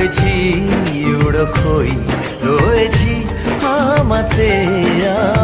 হয়েছি উড়ো খই রয়েছি আমাতে আমি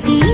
দিয়েছি